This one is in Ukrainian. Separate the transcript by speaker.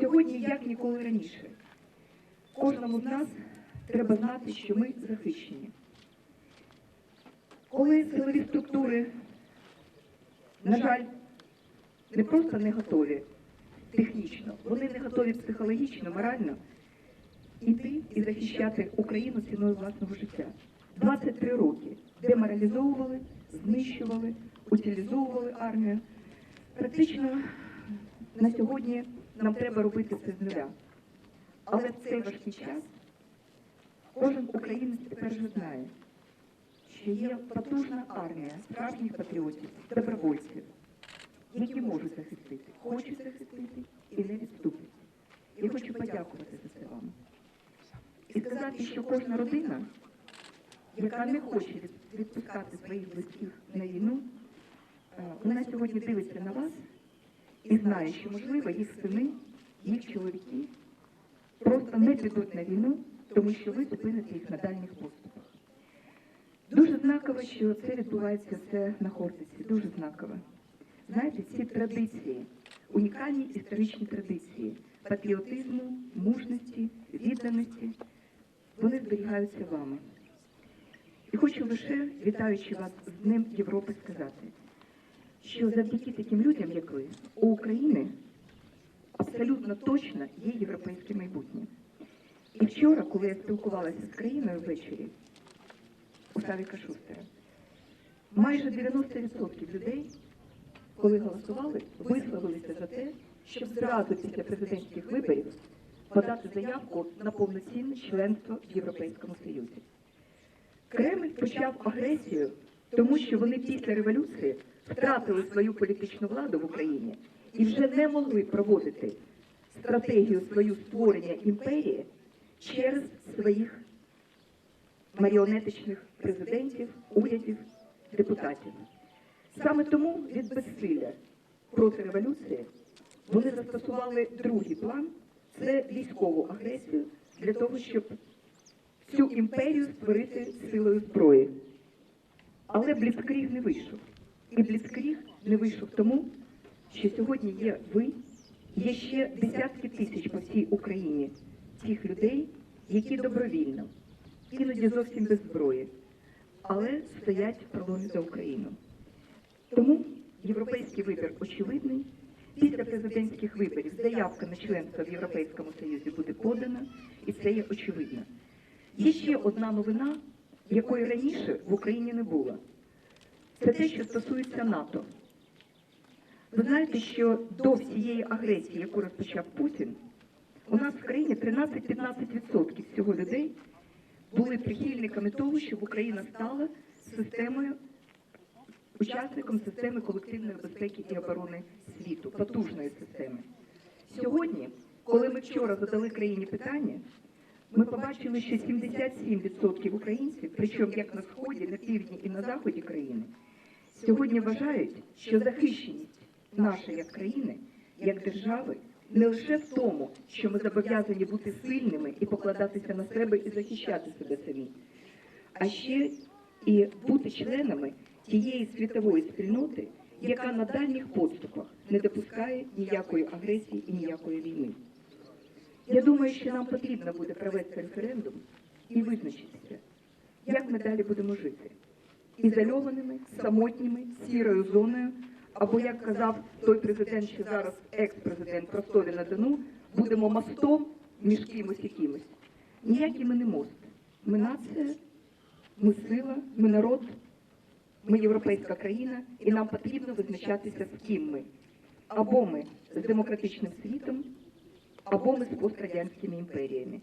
Speaker 1: Сьогодні, як ніколи раніше, кожному з нас треба знати, що ми захищені. Коли силові структури, на жаль, не просто не готові технічно, вони не готові психологічно, морально іти і захищати Україну ціною власного життя. 23 роки деморалізовували, знищували, утилізовували армію. Практично на сьогодні нам треба робити це з нуля. Але в цей важкий час кожен українець тепер вже знає, що є потужна армія справжніх патріотів, добровольців, які можуть захистити, хочуть захистити і не відступлять. Я хочу подякувати за це вам. І сказати, що кожна родина, яка не хоче відпускати своїх близьких на війну, е, вона сьогодні дивиться на вас і знає, що можливо їх сини, їх чоловіки просто не підуть на війну, тому що ви зупините їх на дальніх поступах. Дуже знаково, що це відбувається все на Хортиці. Дуже знаково. Знаєте, ці традиції, унікальні історичні традиції патріотизму, мужності, відданості, вони зберігаються вами. І хочу лише, вітаючи вас з Днем Європи, сказати, що завдяки таким людям, як ви, у України абсолютно точно є європейське майбутнє. І вчора, коли я спілкувалася з країною ввечері у Савіка Шустера, майже 90% людей, коли голосували, висловилися за те, щоб зразу після президентських виборів подати заявку на повноцінне членство в Європейському Союзі. Кремль почав агресію, тому що вони після революції втратили свою політичну владу в Україні і вже не могли проводити стратегію свою створення імперії через своїх маріонетичних президентів, урядів, депутатів. Саме тому від безсилля проти революції вони застосували другий план це військову агресію для того, щоб цю імперію створити силою зброї. Але Бліцкріг не вийшов. І Бліцкріг не вийшов тому, що сьогодні є ви, є ще десятки тисяч по всій Україні тих людей, які добровільно, іноді зовсім без зброї, але стоять в проломі за Україну. Тому європейський вибір очевидний. Після президентських виборів заявка на членство в Європейському Союзі буде подана, і це є очевидно. Є ще одна новина, якої раніше в Україні не було. Це те, що стосується НАТО. Ви знаєте, що до всієї агресії, яку розпочав Путін, у нас в країні 13-15% всього людей були прихильниками того, щоб Україна стала системою, учасником системи колективної безпеки і оборони світу, потужної системи. Сьогодні, коли ми вчора задали країні питання, ми побачили, що 77% українців, причому як на сході, на півдні і на заході країни, сьогодні вважають, що захищеність нашої як країни, як держави, не лише в тому, що ми зобов'язані бути сильними і покладатися на себе і захищати себе самі, а ще і бути членами тієї світової спільноти, яка на дальніх подступах не допускає ніякої агресії і ніякої війни. Я думаю, що нам потрібно буде провести референдум і визначитися, як ми далі будемо жити. Ізольованими, самотніми, сірою зоною, або, як казав той президент, що зараз екс-президент Ростові на Дону, будемо мостом між кимось і кимось. Ніякі ми не мост. Ми нація, ми сила, ми народ, ми європейська країна, і нам потрібно визначатися, з ким ми. Або ми з демократичним світом, або ми з пострадянськими імперіями.